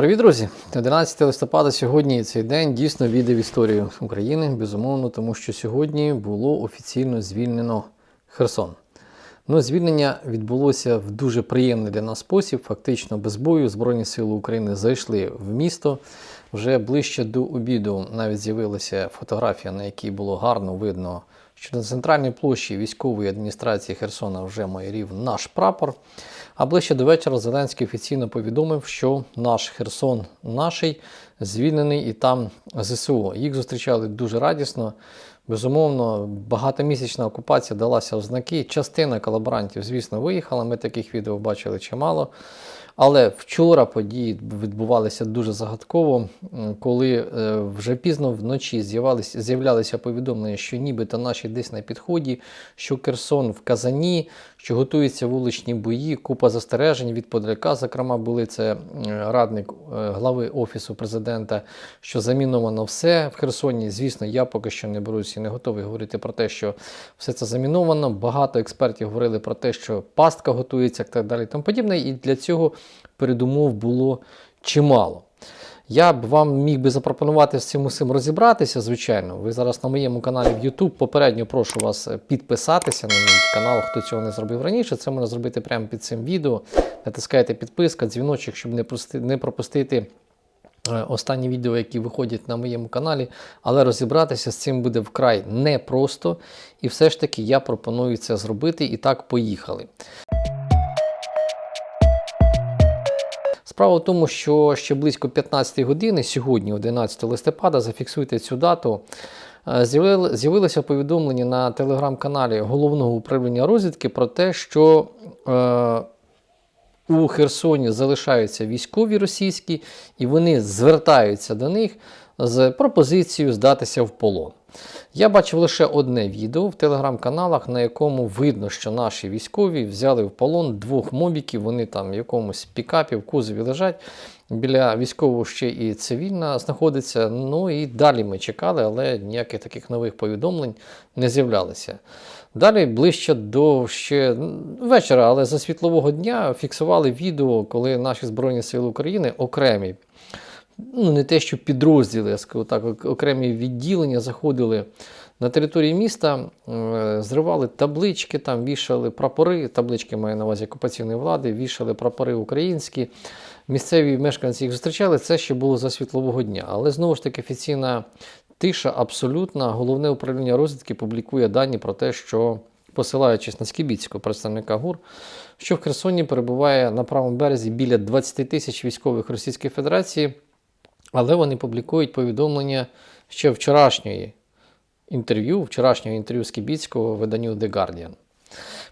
Привіт, друзі! 11 листопада сьогодні цей день дійсно війде в історію України, безумовно, тому що сьогодні було офіційно звільнено Херсон. Ну, звільнення відбулося в дуже приємний для нас спосіб. Фактично без бою Збройні Сили України зайшли в місто. Вже ближче до обіду навіть з'явилася фотографія, на якій було гарно видно, що на центральній площі військової адміністрації Херсона вже майорів наш прапор. А ближче до вечора Зеленський офіційно повідомив, що наш Херсон наший звільнений і там ЗСУ. Їх зустрічали дуже радісно. Безумовно, багатомісячна окупація далася в знаки. Частина колаборантів, звісно, виїхала. Ми таких відео бачили чимало. Але вчора події відбувалися дуже загадково, коли е, вже пізно вночі з'являлися, повідомлення, що нібито наші десь на підході, що Керсон в Казані, що готуються вуличні бої, купа застережень від Подоляка. Зокрема, були це радник е, глави офісу президента, що заміновано все в Херсоні. Звісно, я поки що не берусь і не готовий говорити про те, що все це заміновано. Багато експертів говорили про те, що пастка готується, і так далі. Тому подібне. І для цього передумов було чимало. Я б вам міг би запропонувати з цим усім розібратися, звичайно. Ви зараз на моєму каналі в YouTube. Попередньо прошу вас е, підписатися на мій канал, хто цього не зробив раніше. Це можна зробити прямо під цим відео. Натискайте підписка, дзвіночок, щоб не прости- не пропустити. е, Останні відео, які виходять на моєму каналі, але розібратися з цим буде вкрай непросто. І все ж таки я пропоную це зробити. І так, поїхали. Справа в тому, що ще близько 15 години, сьогодні, 11 листопада, зафіксуйте цю дату. е, З'явилося повідомлення на телеграм-каналі головного управління розвідки про те, що е, у Херсоні залишаються військові російські, і вони звертаються до них з пропозицією здатися в полон. Я бачив лише одне відео в телеграм-каналах, на якому видно, що наші військові взяли в полон двох мобіків. Вони там в якомусь пікапі в кузові лежать. Біля військового ще і цивільна знаходиться. Ну і далі ми чекали, але ніяких таких нових повідомлень не з'являлося. Далі ближче до ще вечора, але за світлового дня фіксували відео, коли наші Збройні Сили України окремі ну, не те, що підрозділи, я скажу так, окремі відділення заходили на території міста, е, зривали таблички, там вішали прапори, таблички маю на увазі окупаційної влади, вішали прапори українські. Місцеві мешканці їх зустрічали, це ще було за світлового дня. Але знову ж таки офіційна тиша абсолютна. Головне управління розвідки публікує дані про те, що посилаючись на Скібіцького представника ГУР, що в Херсоні перебуває на правому березі біля 20 тисяч військових Російської Федерації, але вони публікують повідомлення ще вчорашньої інтерв'ю, вчорашнього інтерв'ю Скібіцького виданню The Guardian.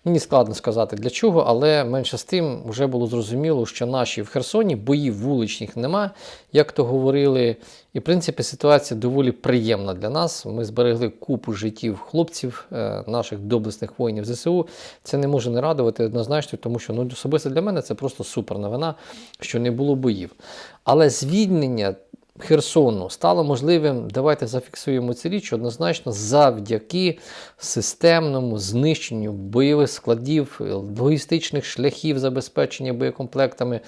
Мені складно сказати для чого, але менше з тим вже було зрозуміло, що наші в Херсоні боїв вуличних нема, як то говорили. І в принципі ситуація доволі приємна для нас. Ми зберегли купу життів хлопців, е, наших доблесних воїнів ЗСУ. Це не може не радувати однозначно, тому що ну, особисто для мене це просто супер новина, що не було боїв. Але звільнення Херсону стало можливим, давайте зафіксуємо цю річ однозначно завдяки системному знищенню бойових складів, логістичних шляхів забезпечення боєкомплектами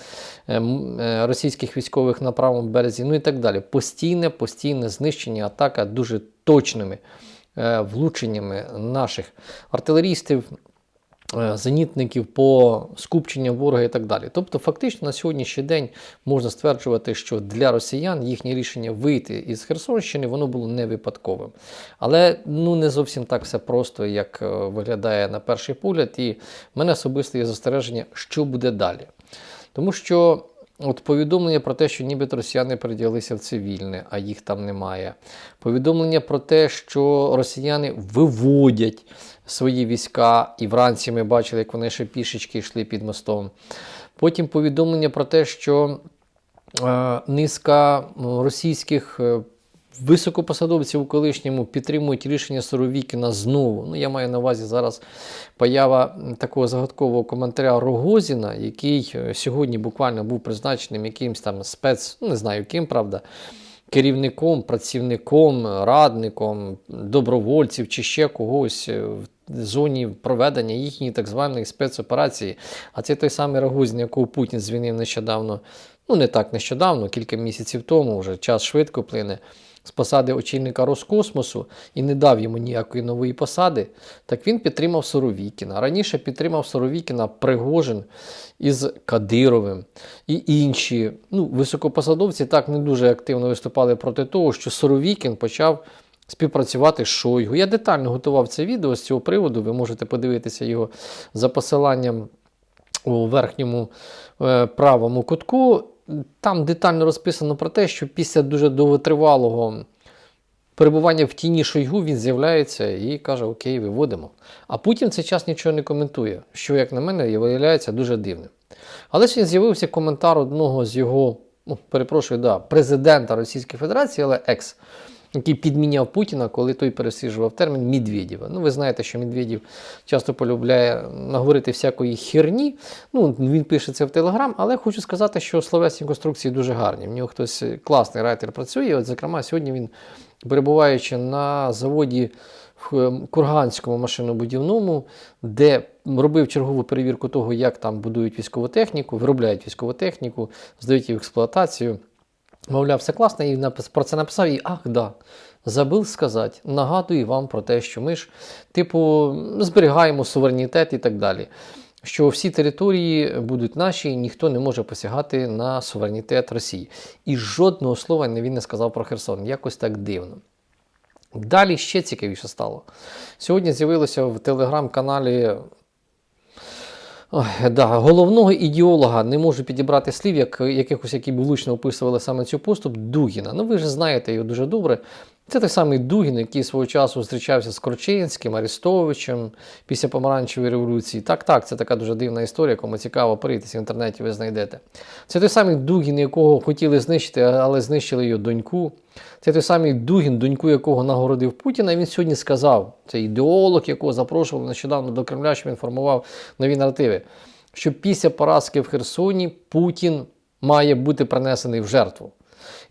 е, е, російських військових на правому березі, ну і так далі. Постійне, постійне знищення, атака дуже точними е, влученнями наших артилерістів, зенітників по скупченням ворога і так далі. Тобто, фактично на сьогоднішній день можна стверджувати, що для росіян їхнє рішення вийти із Херсонщини воно було не випадковим. Але ну не зовсім так все просто, як е, виглядає на перший погляд. І в мене особисто є застереження, що буде далі. Тому що. От повідомлення про те, що нібито росіяни переділися в цивільне, а їх там немає. Повідомлення про те, що росіяни виводять свої війська, і вранці ми бачили, як вони ще пішечки йшли під мостом. Потім повідомлення про те, що е, низка російських високопосадовців у колишньому підтримують рішення Суровікіна знову. Ну, я маю на увазі зараз поява такого загадкового коментаря Рогозіна, який е, сьогодні буквально був призначеним якимсь там спец, ну не знаю ким, правда. Керівником, працівником, радником, добровольців чи ще когось е, в зоні проведення їхньої так званої спецоперації. А це той самий Рогозін, якого Путін звільнив нещодавно, ну не так нещодавно, кілька місяців тому, вже час швидко плине. З посади очільника Роскосмосу і не дав йому ніякої нової посади, так він підтримав Соровікіна. Раніше підтримав Соровікіна Пригожин із Кадировим і інші ну, високопосадовці так не дуже активно виступали проти того, що Соровікін почав співпрацювати з Шойгу. Я детально готував це відео з цього приводу. Ви можете подивитися його за посиланням у верхньому е, правому кутку. Там детально розписано про те, що після дуже довготривалого перебування в тіні Шойгу він з'являється і каже: Окей, виводимо. А Путін цей час нічого не коментує, що, як на мене, виявляється дуже дивним. Але ще з'явився коментар одного з його, ну, перепрошую, да, президента Російської Федерації, але екс, який підміняв Путіна, коли той пересліджував термін Медведєва. Ну, ви знаєте, що Медведєв часто полюбляє наговорити всякої херні. Ну, він пише це в Телеграм, але хочу сказати, що словесні конструкції дуже гарні. В нього хтось класний райтер працює. От, зокрема, сьогодні він, перебуваючи на заводі в Курганському машинобудівному, де робив чергову перевірку того, як там будують військову техніку, виробляють військову техніку, здають її в експлуатацію. Мовляв, все класно, і про це написав, і ах, да. Забив сказати, нагадую вам про те, що ми ж, типу, зберігаємо суверенітет і так далі. Що всі території будуть наші, і ніхто не може посягати на суверенітет Росії. І жодного слова він не сказав про Херсон. Якось так дивно. Далі ще цікавіше стало. Сьогодні з'явилося в телеграм-каналі Ой, да, головного ідеолога не можу підібрати слів, як якихось, які б влучно описували саме цю поступ, Дугіна. Ну ви ж знаєте його дуже добре. Це той самий Дугін, який свого часу зустрічався з Корчинським, Арестовичем після помаранчевої революції. Так, так, це така дуже дивна історія, кому цікаво поритися в інтернеті, ви знайдете. Це той самий Дугін, якого хотіли знищити, але знищили його доньку. Це той самий Дугін, доньку якого нагородив Путіна. Він сьогодні сказав, це ідеолог, якого запрошували нещодавно до Кремля, що він формував нові наративи, що після поразки в Херсоні Путін має бути принесений в жертву.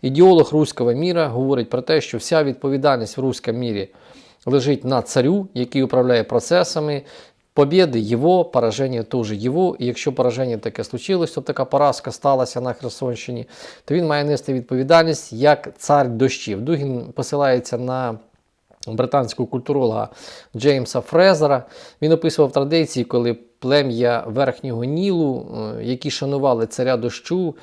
Ідеолог руського міра говорить про те, що вся відповідальність в руському мірі лежить на царю, який управляє процесами. Побіди його, пораження теж його. І якщо пораження таке случилось, тобто така поразка сталася на Херсонщині, то він має нести відповідальність як цар дощів. Дугін посилається на британського культуролога Джеймса Фрезера. Він описував традиції, коли плем'я Верхнього Нілу, е, які шанували царя дощу,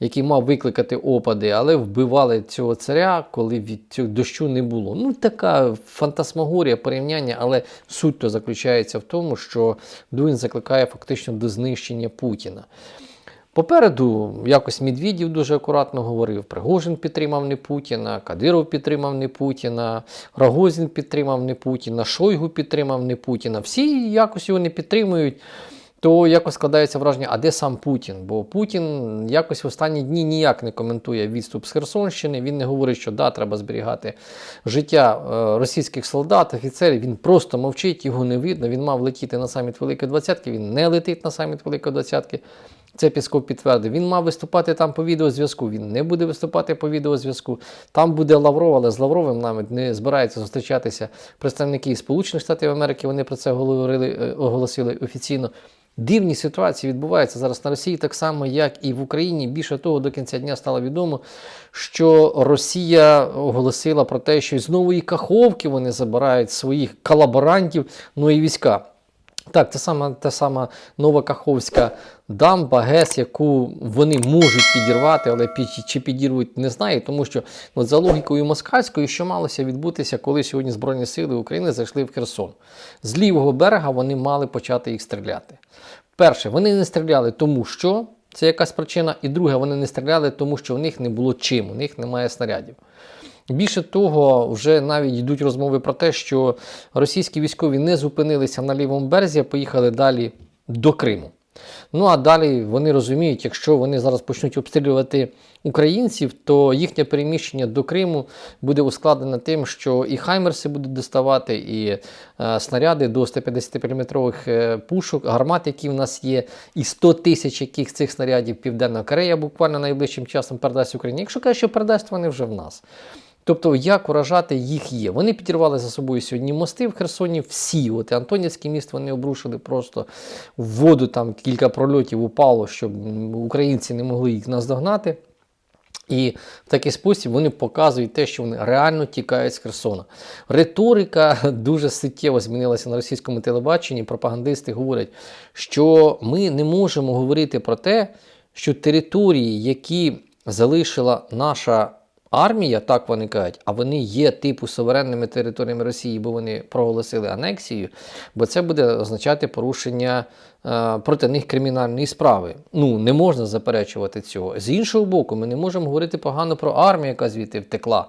який мав викликати опади, але вбивали цього царя, коли від цього дощу не було. Ну, така фантасмагорія порівняння, але суть то заключається в тому, що Дуін закликає фактично до знищення Путіна. Попереду якось Медведєв дуже акуратно говорив. Пригожин підтримав не Путіна, Кадиров підтримав не Путіна, Рогозін підтримав не Путіна, Шойгу підтримав не Путіна. Всі якось його не підтримують. То якось складається враження, а де сам Путін? Бо Путін якось в останні дні ніяк не коментує відступ з Херсонщини. Він не говорить, що да, треба зберігати життя е, російських солдат, офіцерів. Він просто мовчить, його не видно. Він мав летіти на саміт Великої Двадцятки, він не летить на саміт Великої Двадцятки. Це Пісков підтвердив. Він мав виступати там по відеозв'язку. Він не буде виступати по відеозв'язку. Там буде Лавров, але з Лавровим навіть не збираються зустрічатися представники Сполучених Штатів Америки. Вони про це говорили, е, оголосили офіційно. Дивні ситуації відбуваються зараз на Росії, так само, як і в Україні. Більше того, до кінця дня стало відомо, що Росія оголосила про те, що з нової Каховки вони забирають своїх колаборантів, ну і війська. Так, це сама та сама нова Каховська дамба, ГЕС, яку вони можуть підірвати, але під, чи підірвуть, не знаю, тому що от за логікою москальською, що малося відбутися, коли сьогодні Збройні Сили України зайшли в Херсон. З лівого берега вони мали почати їх стріляти. Перше, вони не стріляли, тому що це якась причина, і друге, вони не стріляли, тому що в них не було чим, у них немає снарядів. Більше того, вже навіть йдуть розмови про те, що російські військові не зупинилися на лівому березі, а поїхали далі до Криму. Ну а далі вони розуміють, якщо вони зараз почнуть обстрілювати українців, то їхнє переміщення до Криму буде ускладнено тим, що і Хаймерси будуть доставати, і е, снаряди до 150-мм е, пушок, гармат, які в нас є, і 100 тисяч яких цих снарядів Південна Корея буквально найближчим часом передасть Україні. Якщо каже, що передасть, вони вже в нас. Тобто, як уражати їх є. Вони підірвали за собою сьогодні мости в Херсоні. Всі, от і Антонівський міст вони обрушили просто в воду. Там кілька прольотів упало, щоб українці не могли їх наздогнати. І в такий спосіб вони показують те, що вони реально тікають з Херсона. Риторика дуже суттєво змінилася на російському телебаченні. Пропагандисти говорять, що ми не можемо говорити про те, що території, які залишила наша армія, так вони кажуть, а вони є типу суверенними територіями Росії, бо вони проголосили анексію, бо це буде означати порушення е, проти них кримінальної справи. Ну, не можна заперечувати цього. З іншого боку, ми не можемо говорити погано про армію, яка звідти втекла.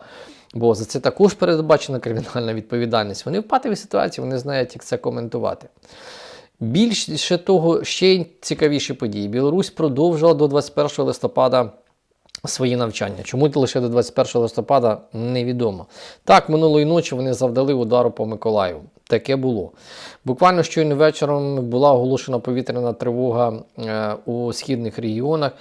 Бо за це також передбачена кримінальна відповідальність. Вони в патовій ситуації, вони знають, як це коментувати. Більше того, ще цікавіші події. Білорусь продовжила до 21 листопада свої навчання. Чому лише до 21 листопада невідомо. Так, минулої ночі вони завдали удару по Миколаєву. Таке було. Буквально щойно вечором була оголошена повітряна тривога е, у східних регіонах.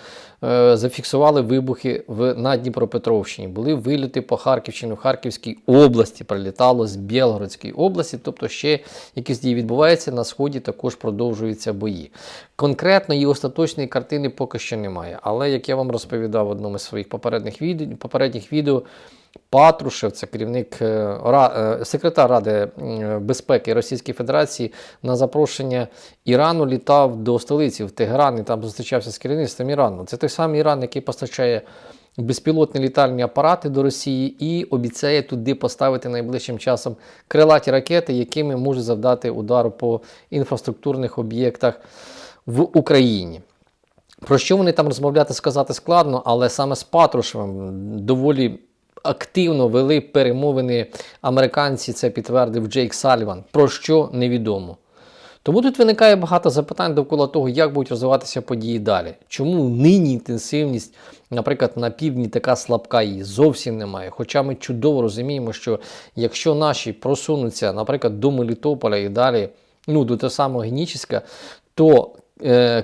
Е, зафіксували вибухи в на Дніпропетровщині. Були виліти по Харківщині, в Харківській області, прилітало з Білгородської області, тобто ще якісь дії відбуваються. На сході також продовжуються бої. Конкретної остаточної картини поки що немає. Але як я вам розповідав в одному з своїх попередніх відео, попередніх відео. Патрушев, це керівник е, е, секретар Ради безпеки Російської Федерації, на запрошення Ірану літав до столиці в Тегеран і там зустрічався з керівництвом Ірану. Це той самий Іран, який постачає безпілотні літальні апарати до Росії і обіцяє туди поставити найближчим часом крилаті ракети, якими може завдати удару по інфраструктурних об'єктах в Україні. Про що вони там розмовляти, сказати складно, але саме з Патрушевим доволі активно вели перемовини американці, це підтвердив Джейк Саліван, про що невідомо. Тому тут виникає багато запитань довкола того, як будуть розвиватися події далі. Чому нині інтенсивність, наприклад, на півдні така слабка її зовсім немає. Хоча ми чудово розуміємо, що якщо наші просунуться, наприклад, до Мелітополя і далі, ну до того самого Генічеська, то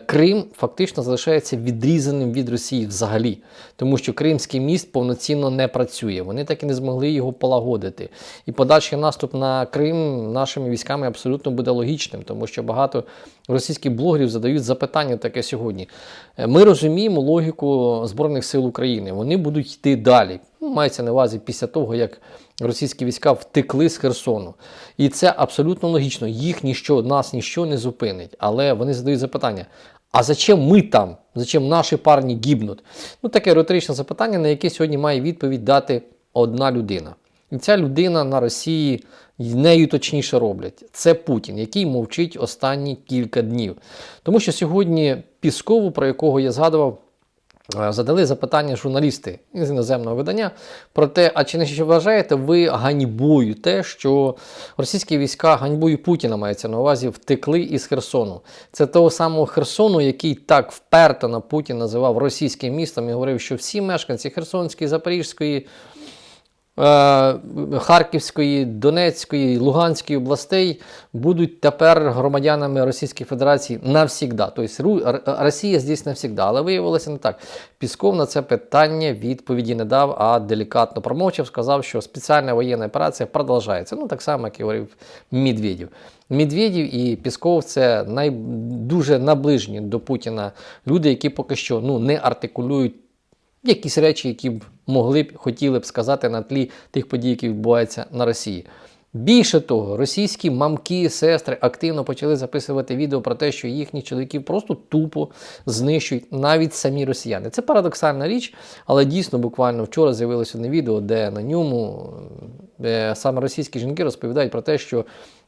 Крим фактично залишається відрізаним від Росії взагалі, тому що Кримський міст повноцінно не працює. Вони так і не змогли його полагодити. І подальший наступ на Крим нашими військами абсолютно буде логічним, тому що багато російських блогерів задають запитання таке сьогодні. Е, ми розуміємо логіку Збройних сил України. Вони будуть йти далі. Ну, мається на увазі після того, як російські війська втекли з Херсону. І це абсолютно логічно. Їх ніщо, нас ніщо не зупинить. Але вони задають запитання: а зачем ми там? Зачем наші парні гібнуть? Ну, таке риторичне запитання, на яке сьогодні має відповідь дати одна людина. І ця людина на Росії нею точніше роблять. Це Путін, який мовчить останні кілька днів. Тому що сьогодні Піскову, про якого я згадував, Е, задали запитання журналісти з іноземного видання про те, а чи не вважаєте ви ганьбою те, що російські війська ганьбою Путіна мається на увазі втекли із Херсону? Це того самого Херсону, який так вперто на Путін називав російським містом і говорив, що всі мешканці Херсонської, Запорізької. Е, Харківської, Донецької, Луганської областей будуть тепер громадянами Російської Федерації навсігда. Тобто Росія здесь навсігда. Але виявилося не так. Пісков на це питання відповіді не дав, а делікатно промовчав, сказав, що спеціальна воєнна операція продовжується. Ну, так само, як і говорив Медведєв. Медведєв і Пісков це най... дуже наближені до Путіна люди, які поки що ну, не артикулюють якісь речі, які б могли б хотіли б сказати на тлі тих подій, які відбуваються на Росії. Більше того, російські мамки, сестри активно почали записувати відео про те, що їхні чоловіків просто тупо знищують навіть самі росіяни. Це парадоксальна річ, але дійсно буквально вчора з'явилося одне відео, де на ньому де саме російські жінки розповідають про те, що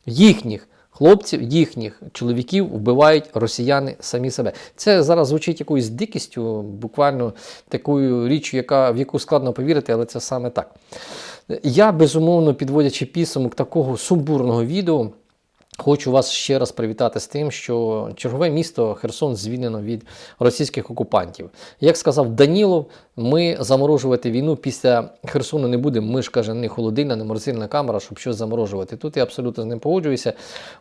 їхніх Хлопців, їхніх чоловіків вбивають росіяни самі себе. Це зараз звучить якоюсь дикістю, буквально такою річчю, яка, в яку складно повірити, але це саме так. Я безумовно підводячи підсумок такого сумбурного відео. Хочу вас ще раз привітати з тим, що чергове місто Херсон звільнено від російських окупантів. Як сказав Данілов, ми заморожувати війну після Херсону не будемо. Ми ж каже, не холодильна, не морозильна камера, щоб щось заморожувати. Тут я абсолютно з ним погоджуюся,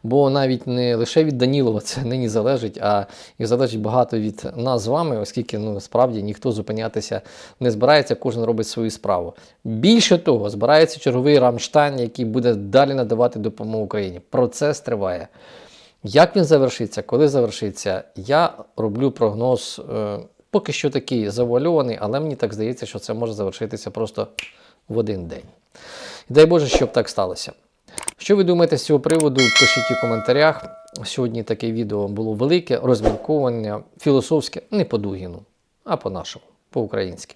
бо навіть не лише від Данілова це нині залежить, а і залежить багато від нас з вами, оскільки ну справді ніхто зупинятися не збирається, кожен робить свою справу. Більше того, збирається черговий Рамштайн, який буде далі надавати допомогу Україні. Процес триває. Як він завершиться, коли завершиться, я роблю прогноз е, поки що такий завуальований, але мені так здається, що це може завершитися просто в один день. І дай Боже, щоб так сталося. Що ви думаєте з цього приводу? Пишіть у коментарях. Сьогодні таке відео було велике, розмірковання, філософське, не по Дугіну, а по-нашому, по-українськи.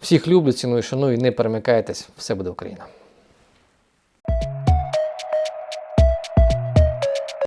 Всіх люблю, ціную, шаную, не перемикайтесь, все буде Україна.